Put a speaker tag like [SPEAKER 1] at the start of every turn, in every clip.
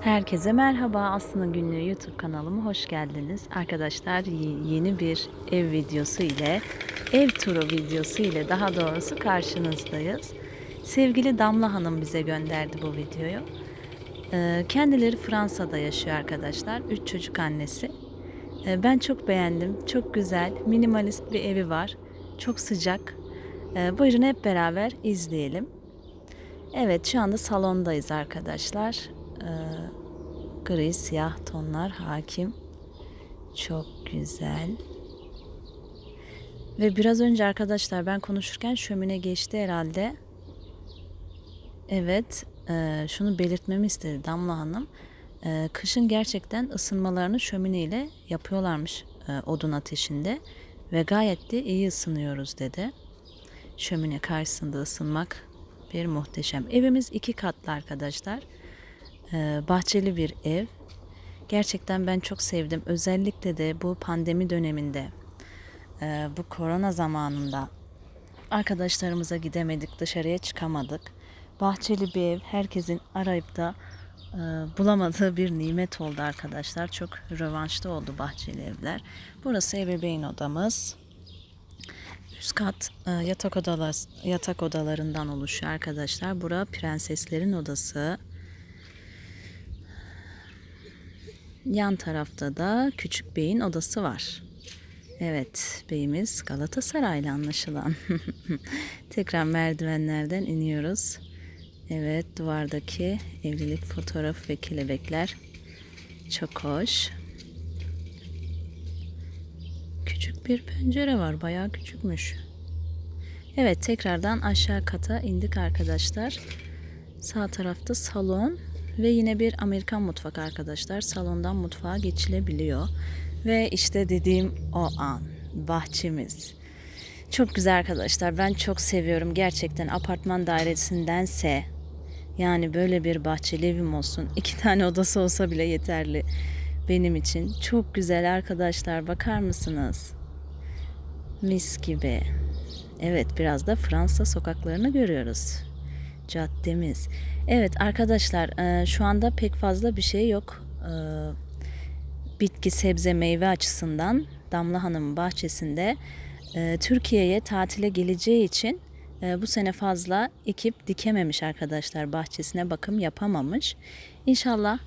[SPEAKER 1] Herkese merhaba. Aslı'nın günlüğü YouTube kanalıma hoş geldiniz. Arkadaşlar yeni bir ev videosu ile, ev turu videosu ile daha doğrusu karşınızdayız. Sevgili Damla Hanım bize gönderdi bu videoyu. Ee, Kendileri Fransa'da yaşıyor arkadaşlar. Üç çocuk annesi. Ee, Ben çok beğendim. Çok güzel, minimalist bir evi var. Çok sıcak. Ee, Buyurun hep beraber izleyelim. Evet şu anda salondayız arkadaşlar. Ee, gri siyah tonlar hakim. Çok güzel. Ve biraz önce arkadaşlar ben konuşurken şömine geçti herhalde. Evet e, şunu belirtmemi istedi Damla Hanım. E, kışın gerçekten ısınmalarını şömine ile yapıyorlarmış e, odun ateşinde. Ve gayet de iyi ısınıyoruz dedi. Şömine karşısında ısınmak bir muhteşem. Evimiz iki katlı arkadaşlar. Ee, bahçeli bir ev. Gerçekten ben çok sevdim. Özellikle de bu pandemi döneminde, e, bu korona zamanında arkadaşlarımıza gidemedik, dışarıya çıkamadık. Bahçeli bir ev, herkesin arayıp da e, bulamadığı bir nimet oldu arkadaşlar. Çok rövanşta oldu bahçeli evler. Burası ebeveyn odamız. Üst kat e, yatak odalar yatak odalarından oluşuyor arkadaşlar. Bura prenseslerin odası. Yan tarafta da küçük beyin odası var. Evet, beyimiz Galatasaraylı anlaşılan. Tekrar merdivenlerden iniyoruz. Evet, duvardaki evlilik fotoğrafı ve kelebekler çok hoş. Küçük bir pencere var. Bayağı küçükmüş. Evet tekrardan aşağı kata indik arkadaşlar. Sağ tarafta salon ve yine bir Amerikan mutfak arkadaşlar. Salondan mutfağa geçilebiliyor. Ve işte dediğim o an bahçemiz. Çok güzel arkadaşlar. Ben çok seviyorum gerçekten apartman dairesindense yani böyle bir bahçeli evim olsun. iki tane odası olsa bile yeterli benim için. Çok güzel arkadaşlar. Bakar mısınız? Mis gibi. Evet biraz da Fransa sokaklarını görüyoruz. Caddemiz. Evet arkadaşlar e, şu anda pek fazla bir şey yok. E, Bitki, sebze, meyve açısından Damla Hanım'ın bahçesinde e, Türkiye'ye tatile geleceği için bu sene fazla ekip dikememiş arkadaşlar bahçesine bakım yapamamış. İnşallah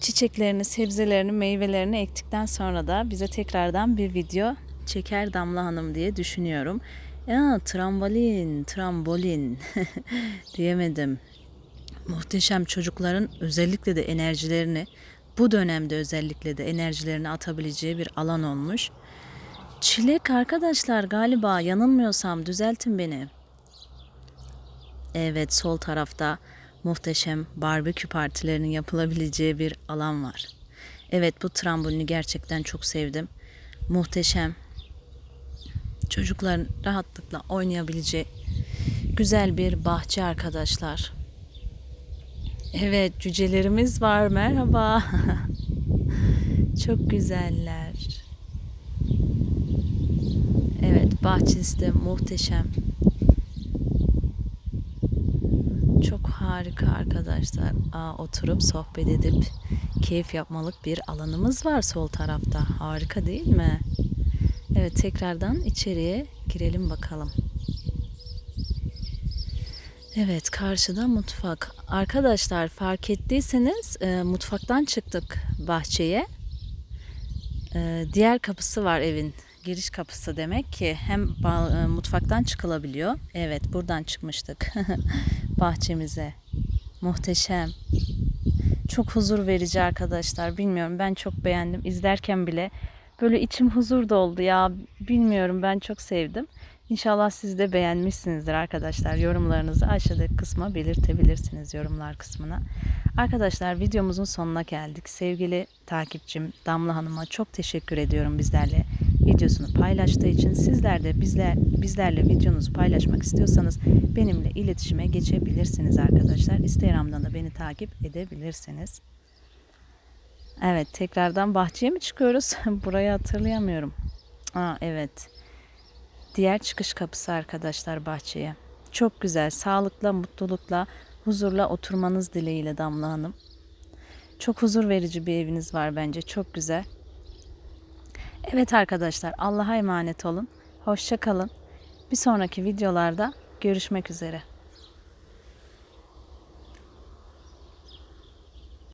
[SPEAKER 1] çiçeklerini, sebzelerini, meyvelerini ektikten sonra da bize tekrardan bir video çeker Damla Hanım diye düşünüyorum. Ya trambolin, trambolin diyemedim. Muhteşem çocukların özellikle de enerjilerini bu dönemde özellikle de enerjilerini atabileceği bir alan olmuş. Çilek arkadaşlar galiba yanılmıyorsam düzeltin beni. Evet sol tarafta muhteşem barbekü partilerinin yapılabileceği bir alan var. Evet bu trambolini gerçekten çok sevdim. Muhteşem. Çocukların rahatlıkla oynayabileceği güzel bir bahçe arkadaşlar. Evet cücelerimiz var merhaba. çok güzeller. Evet bahçesi de muhteşem. Çok harika arkadaşlar. Aa, oturup sohbet edip keyif yapmalık bir alanımız var sol tarafta. Harika değil mi? Evet tekrardan içeriye girelim bakalım. Evet karşıda mutfak. Arkadaşlar fark ettiyseniz e, mutfaktan çıktık bahçeye. E, diğer kapısı var evin. Giriş kapısı demek ki hem e, mutfaktan çıkılabiliyor. Evet buradan çıkmıştık bahçemize. Muhteşem. Çok huzur verici arkadaşlar. Bilmiyorum ben çok beğendim. İzlerken bile böyle içim huzur doldu ya. Bilmiyorum ben çok sevdim. İnşallah siz de beğenmişsinizdir arkadaşlar. Yorumlarınızı aşağıdaki kısma belirtebilirsiniz yorumlar kısmına. Arkadaşlar videomuzun sonuna geldik. Sevgili takipçim Damla Hanım'a çok teşekkür ediyorum bizlerle videosunu paylaştığı için. Sizler de bizler, bizlerle videonuzu paylaşmak istiyorsanız benimle iletişime geçebilirsiniz arkadaşlar. Instagram'dan da beni takip edebilirsiniz. Evet tekrardan bahçeye mi çıkıyoruz? Burayı hatırlayamıyorum. Aa, evet. Diğer çıkış kapısı arkadaşlar bahçeye. Çok güzel, sağlıkla, mutlulukla, huzurla oturmanız dileğiyle Damla Hanım. Çok huzur verici bir eviniz var bence. Çok güzel. Evet arkadaşlar Allah'a emanet olun. Hoşça kalın. Bir sonraki videolarda görüşmek üzere.